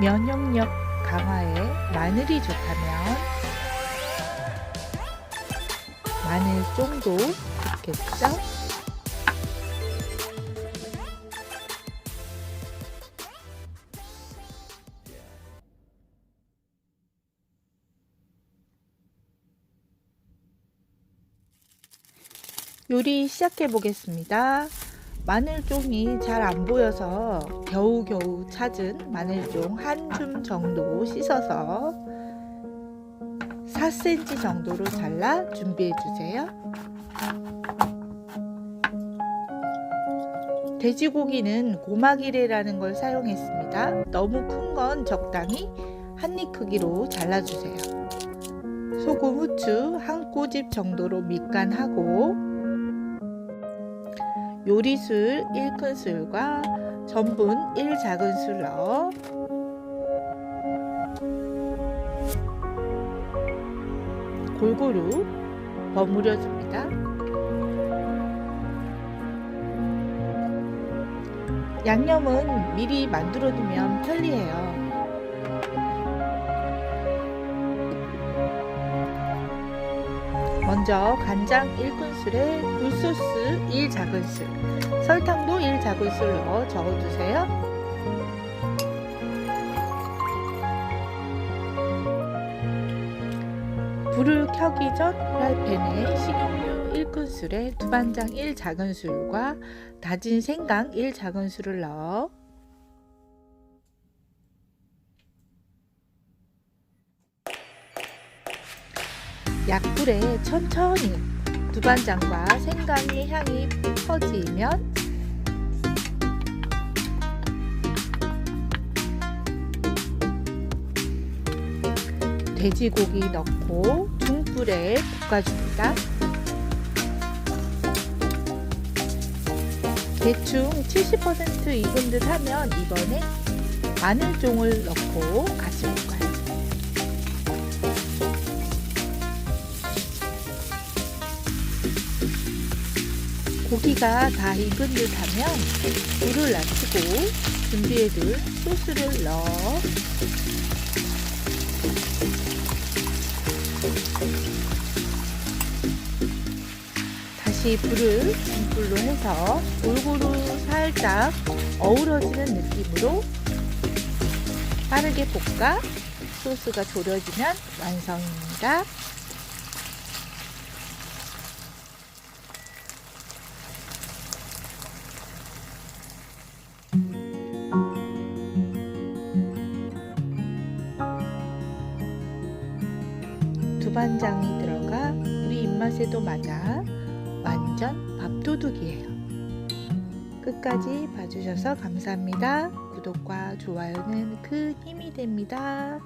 면역력 강화에 마늘이 좋다면 마늘종도 좋겠죠? 요리 시작해 보겠습니다. 마늘종이 잘 안 보여서 겨우겨우 찾은 마늘종 한 줌 정도 씻어서 4cm 정도로 잘라 준비해 주세요. 돼지고기는 고막이래라는 걸 사용했습니다. 너무 큰 건 적당히 한 입 크기로 잘라주세요. 소금, 후추 한 꼬집 정도로 밑간하고 요리술 1큰술과 전분 1작은술 넣어 골고루 버무려 줍니다. 양념은 미리 만들어 두면 편리해요. 먼저 간장 1큰술에 굴소스 1작은술, 설탕도 1작은술 넣어 저어주세요. 불을 켜기 전 프라이팬에 식용유 1큰술에 두반장 1작은술과 다진 생강 1작은술을 넣어 약불에 천천히 두반장과 생강의 향이 퍼지면 돼지고기 넣고 중불에 볶아줍니다. 대충 70% 익은 듯 하면 이번에 마늘종을 넣고 같이 고기가 다 익은 듯 하면 불을 낮추고 준비해둘 소스를 넣어 다시 불을 중불로 해서 골고루 살짝 어우러지는 느낌으로 빠르게 볶아 소스가 졸여지면 완성입니다. 두반장이 들어가 우리 입맛에도 맞아 완전 밥도둑이에요. 끝까지 봐주셔서 감사합니다. 구독과 좋아요는 큰 힘이 됩니다.